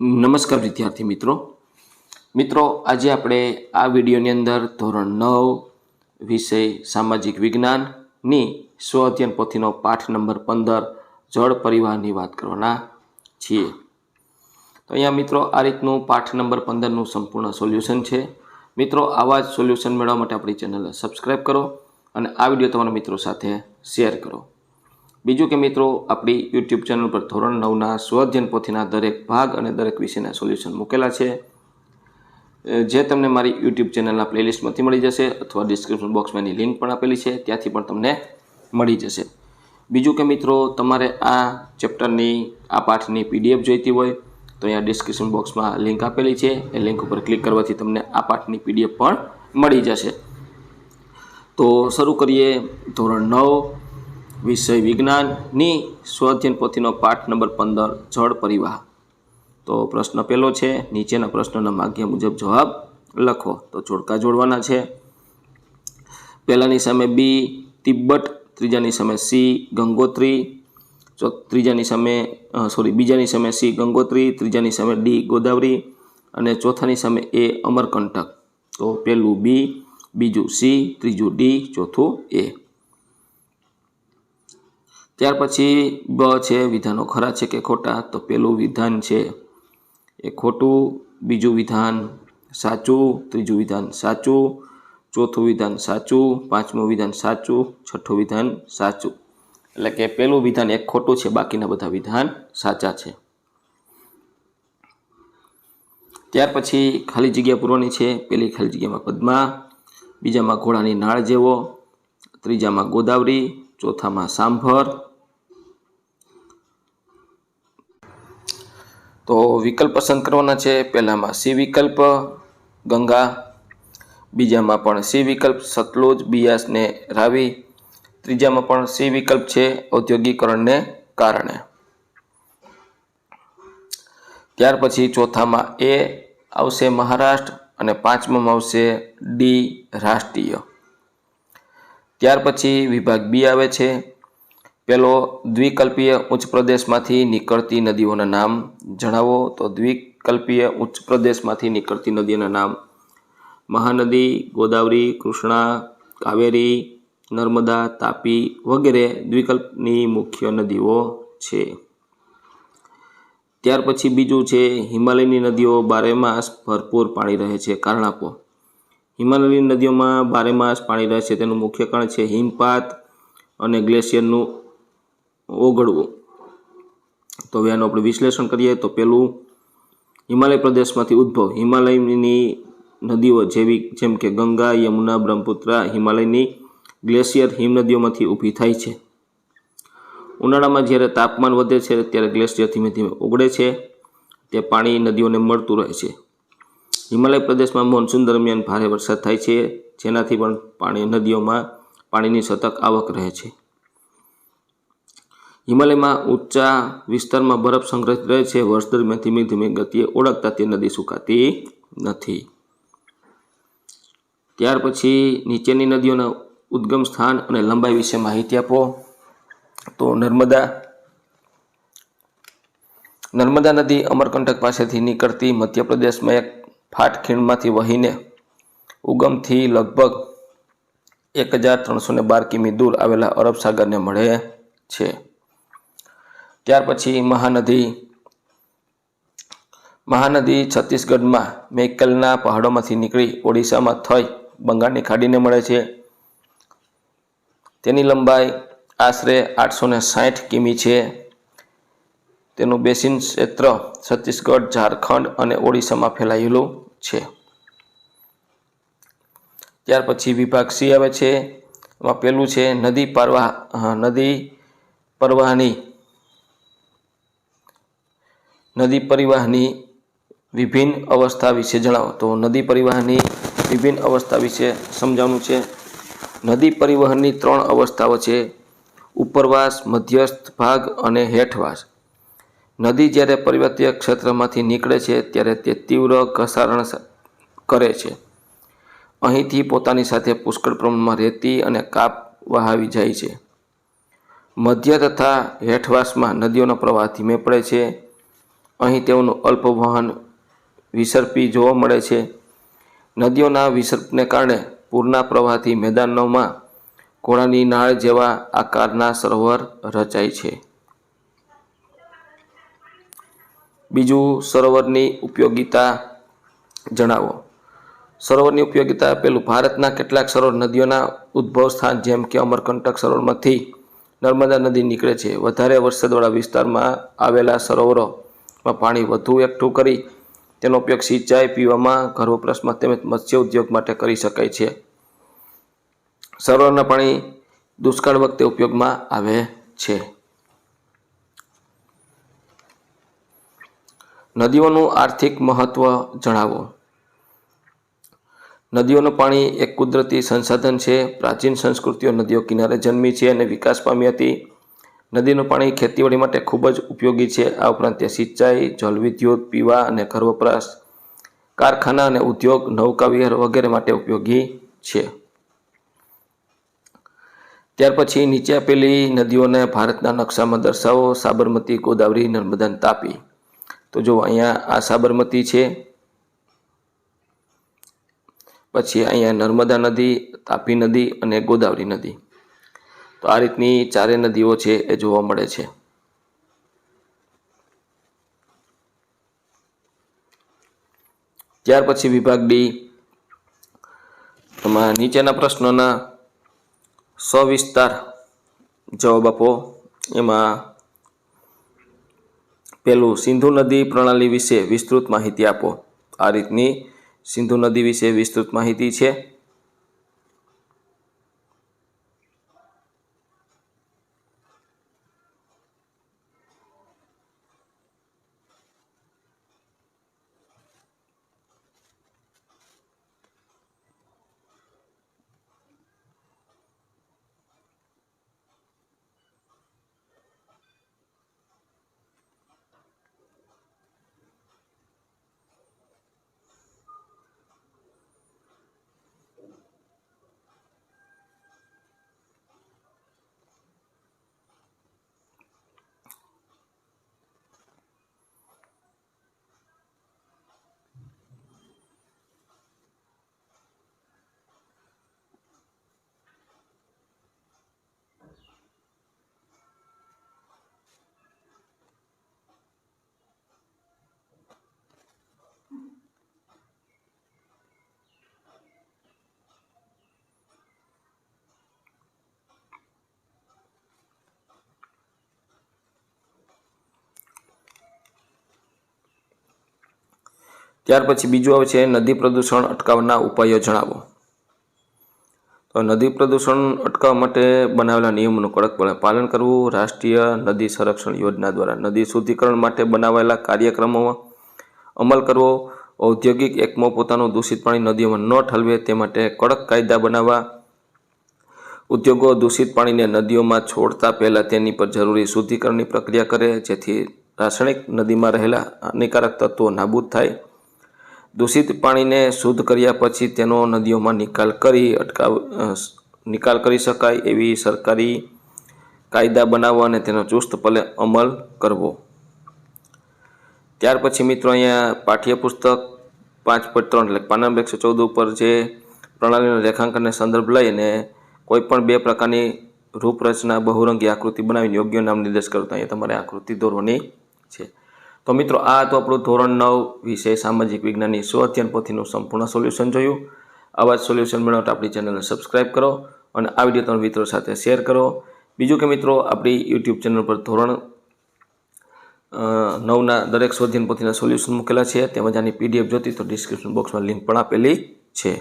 નમસ્કાર વિદ્યાર્થી મિત્રો. મિત્રો, આજે આપણે આ વિડીયોની અંદર ધોરણ નવ વિષય સામાજિક વિજ્ઞાનની સ્વ અધ્યયન પોથીનો પાઠ નંબર પંદર જળ પરિવહનની વાત કરવાના છીએ. તો અહીંયા મિત્રો, આ રીતનું પાઠ નંબર પંદરનું સંપૂર્ણ સોલ્યુશન છે. મિત્રો, આવા જ સોલ્યુશન મેળવવા માટે આપણી ચેનલને સબસ્ક્રાઈબ કરો અને આ વીડિયો તમારા મિત્રો સાથે શેર કરો. બીજું કે મિત્રો, આપણી યુટ્યુબ ચેનલ પર ધોરણ નવના સ્વઅધ્યયન પોથીના દરેક ભાગ અને દરેક વિષયના સોલ્યુશન મૂકેલા છે. જે તમને મારી યુટ્યુબ ચેનલના પ્લેલિસ્ટમાંથી મળી જશે અથવા ડિસ્ક્રિપ્શન બોક્સમાં એની લિંક પણ આપેલી છે, ત્યાંથી પણ તમને મળી જશે. બીજું કે મિત્રો, તમારે આ ચેપ્ટરની આ પાઠની પીડીએફ જોઈતી હોય, તો અહીંયા ડિસ્ક્રિપ્શન બોક્સમાં લિંક આપેલી છે. એ લિંક ઉપર ક્લિક કરવાથી તમને આ પાઠની પીડીએફ પણ મળી જશે. તો શરૂ કરીએ ધોરણ નવ. વિષય વિજ્ઞાનની સ્વાધ્યન પોથીનો પાઠ નંબર પંદર, જળ પરિવાહ તો પ્રશ્ન પહેલો છે, નીચેના પ્રશ્નના માગ્ય મુજબ જવાબ લખો. તો જોડકા જોડવાના છે. પહેલાની સામે બી, તિબ્બત, ત્રીજાની સામે સી, ગંગોત્રી ત્રીજાની સામે સોરી બીજાની સામે સી, ગંગોત્રી, ત્રીજાની સામે ડી, ગોદાવરી, અને ચોથાની સામે એ, અમરકંટક. તો પહેલું બી, બીજું સી, ત્રીજું ડી, ચોથું એ. ત્યાર પછી બ છે, વિધાનો ખરા છે કે ખોટા? તો પેલું વિધાન છે. એ ખોટું, બીજું વિધાન સાચું, ત્રીજું વિધાન સાચું, ચોથું વિધાન સાચું, પાંચમું વિધાન સાચું, છઠ્ઠું વિધાન સાચું. એટલે કે પેલું વિધાન એક ખોટું છે, બાકીના બધા વિધાન સાચા છે. ત્યાર પછી ખાલી જગ્યા પૂરવાની છે. પેલી ખાલી જગ્યામાં પદ્મા, બીજામાં ઘોડાની નાળ જેવો, ત્રીજામાં ગોદાવરી ચોથામાં સાંભર. તો વિકલ્પ પસંદ કરવાના છે. પહેલામાં સી વિકલ્પ, ગંગા. બીજામાં પણ સી વિકલ્પ, સતલુજ, બિયાસ ને રાવી. ત્રીજામાં પણ સી વિકલ્પ છે ઔદ્યોગિકરણને કારણે. ત્યાર પછી ચોથામાં એ આવશે મહારાષ્ટ્ર અને પાંચમામાં આવશે ડી રાષ્ટ્રીય. ત્યાર પછી વિભાગ બી આવે છે. પેલો દ્વિકલ્પીય ઉચ્ચ પ્રદેશમાંથી નીકળતી નદીઓના નામ જણાવો. તો દ્વિકલ્પીય ઉચ્ચ પ્રદેશમાંથી નીકળતી નદીઓના નામ મહાનદી, ગોદાવરી, કૃષ્ણા, કાવેરી, નર્મદા, તાપી વગેરે દ્વિકલ્પની મુખ્ય નદીઓ છે. ત્યાર પછી બીજું છે, હિમાલયની નદીઓ બારેમાસ ભરપૂર પાણી રહે છે. કારણ આપો હિમાલયની નદીઓમાં બારેમાસ પાણી રહે છે તેનું મુખ્ય કારણ છે હિમપાત અને ગ્લેશિયરનું ઓગળવું. તો હવે આનું આપણે વિશ્લેષણ કરીએ. તો પહેલું હિમાલય પ્રદેશમાંથી ઉદ્ભવ. હિમાલયની નદીઓ જેવી, જેમ કે ગંગા, યમુના, બ્રહ્મપુત્રા, હિમાલયની ગ્લેશિયર હિમનદીઓમાંથી ઊભી થાય છે. ઉનાળામાં જ્યારે તાપમાન વધે છે, ત્યારે ગ્લેશિયર ધીમે ધીમે ઓગળે છે. તે પાણી નદીઓને મળતું રહે છે. હિમાલય પ્રદેશમાં મોન્સૂન દરમિયાન ભારે વરસાદ થાય છે, જેનાથી પણ પાણી નદીઓમાં પાણીની સતત આવક રહે છે. હિમાલયમાં ઊંચા વિસ્તારમાં બરફ સંગ્રહિત રહે છે. વર્ષ દરમિયાન ધીમે ધીમે ગતિએ ઓળખતા તે નદી સુકાતી નથી. ત્યાર પછી નીચેની નદીઓના ઉદ્ગમ સ્થાન અને લંબાઈ વિશે માહિતી આપો. તો નર્મદા નર્મદા નદી અમરકંટક પાસેથી નીકળતી મધ્યપ્રદેશમાં એક ફાટ ખીણમાંથી વહીને ઉગમથી લગભગ એક હજાર ત્રણસો બાર કિમી દૂર આવેલા અરબ સાગરને મળે છે. ત્યાર પછી મહાનદી મહાનદી છત્તીસગઢમાં મેકલના પહાડોમાંથી નીકળી ઓડિશામાં થઈ બંગાળની ખાડીને મળે છે. તેની લંબાઈ આશરે આઠસો ને સાઠ કિમી છે. તેનું બેસિન ક્ષેત્ર છત્તીસગઢ, ઝારખંડ અને ઓડિશામાં ફેલાયેલું છે. ત્યાર પછી વિભાગ સી આવે છે. એમાં પેલું છે નદી પરવાહ નદી પરવાહની. નદી પરિવાહની વિભિન્ન અવસ્થા વિશે જણાવો. તો નદી પરિવહનની વિભિન્ન અવસ્થા વિશે સમજાવવાનું છે. નદી પરિવહનની ત્રણ અવસ્થાઓ છે. ઉપરવાસ, મધ્યસ્થ ભાગ અને હેઠવાસ. નદી જ્યારે પર્વતીય ક્ષેત્રમાંથી નીકળે છે, ત્યારે તે તીવ્ર ઘસારણ કરે છે. અહીંથી પોતાની સાથે પુષ્કળ પ્રમાણમાં રેતી અને કાપ વહાવી જાય છે. મધ્ય તથા હેઠવાસમાં નદીઓનો પ્રવાહ ધીમે પડે છે. અહીં તેઓનું અલ્પ વહન વિસર્પી જોવા મળે છે. નદીઓના વિસર્પને કારણે પૂરના પ્રવાહથી મેદાનોમાં ઘોડાની નાળ જેવા આકારના સરોવર રચાય છે. બીજું સરોવરની ઉપયોગિતા જણાવો. સરોવરની ઉપયોગિતા પેલું, ભારતના કેટલાક સરોવર નદીઓના ઉદ્ભવ સ્થાન જેમ કે અમરકંટક સરોવરમાંથી નર્મદા નદી નીકળે છે. વધારે વરસાદવાળા વિસ્તારમાં આવેલા સરોવરોમાં પાણી વધુ એકઠું કરી તેનો ઉપયોગ સિંચાઈ પીવામાં ઘર વપરાશમાં તેમજ મત્સ્ય ઉદ્યોગ માટે કરી શકાય છે. સરોવરના પાણી દુષ્કાળ વખતે ઉપયોગમાં આવે છે. નદીઓનું આર્થિક મહત્વ જણાવો. નદીઓનું પાણી એક કુદરતી સંસાધન છે. પ્રાચીન સંસ્કૃતિઓ નદીઓ કિનારે જન્મી છે અને વિકાસ પામી હતી. નદીનું પાણી ખેતીવાડી માટે ખૂબ જ ઉપયોગી છે. આ ઉપરાંત તે સિંચાઈ, જલવિદ્યુત, પીવા અને ઘર વપરાશ કારખાના અને ઉદ્યોગ, નૌકાવિહાર વગેરે માટે ઉપયોગી છે. ત્યાર પછી નીચે આપેલી નદીઓને ભારતના નકશામાં દર્શાવો. સાબરમતી, ગોદાવરી, નર્મદા તાપી. તો જો અહીંયા આ સાબરમતી છે, પછી અહીંયા નર્મદા નદી, તાપી નદી અને ગોદાવરી નદી. તો આ રીતની ચારે નદીઓ છે એ જોવા મળે છે. ત્યાર પછી વિભાગ ડી. એમાં નીચેના પ્રશ્નોના સવિસ્તાર જવાબ આપો. એમાં પેલું સિંધુ નદી પ્રણાલી વિશે વિસ્તૃત માહિતી આપો. આ રીતની સિંધુ નદી વિશે વિસ્તૃત માહિતી છે. ત્યાર પછી બીજું આવે છે નદી પ્રદૂષણ અટકાવવાના ઉપાયો જણાવો. તો નદી પ્રદૂષણ અટકાવવા માટે બનાવેલા નિયમોનું કડકપણે પાલન કરવું રાષ્ટ્રીય નદી સંરક્ષણ યોજના દ્વારા નદી શુદ્ધિકરણ માટે બનાવેલા કાર્યક્રમોમાં અમલ કરવો, ઔદ્યોગિક એકમો પોતાનું દૂષિત પાણી નદીઓમાં ન ઠલવે તે માટે કડક કાયદા બનાવવા, ઉદ્યોગો દૂષિત પાણીને નદીઓમાં છોડતા પહેલાં તેની પર જરૂરી શુદ્ધિકરણની પ્રક્રિયા કરે જેથી રાસાયણિક નદીમાં રહેલા હાનિકારક તત્વો નાબૂદ થાય. દૂષિત પાણીને શુદ્ધ કર્યા પછી તેનો નદીઓમાં નિકાલ કરી અટકાવ નિકાલ કરી શકાય એવી સરકારી કાયદા બનાવવા અને તેનો ચુસ્તપણે અમલ કરવો. ત્યાર પછી મિત્રો અહીંયા પાઠ્યપુસ્તક પાંચ પોઈન્ટ ત્રણ એટલે પાના નંબર એકસો ચૌદ ઉપર જે પ્રણાલીના રેખાંકનને સંદર્ભ લઈ અને કોઈ બે પ્રકારની રૂપરચના બહુરંગી આકૃતિ બનાવીને યોગ્ય નામ નિર્દેશ કરતા અહીંયા તમારે આકૃતિ દોરવાની છે. તો મિત્રો, આ તો આપણું ધોરણ નવ વિષય સામાજિક વિજ્ઞાનની સ્વ અધ્યયન પોથીનું સંપૂર્ણ સોલ્યુશન જોયું. આવા જ સોલ્યુશન મેળવતા આપણી ચેનલને સબસ્ક્રાઈબ કરો અને આ વીડિયો તમારા મિત્રો સાથે શેર કરો. બીજું કે મિત્રો, આપણી યુટ્યુબ ચેનલ પર ધોરણ નવના દરેક સ્વાધ્યાયન પોથીના સોલ્યુશન મૂકેલા છે. તેમજ આની પીડીએફ જોતી તો ડિસ્ક્રિપ્શન બોક્સમાં લિંક પણ આપેલી છે.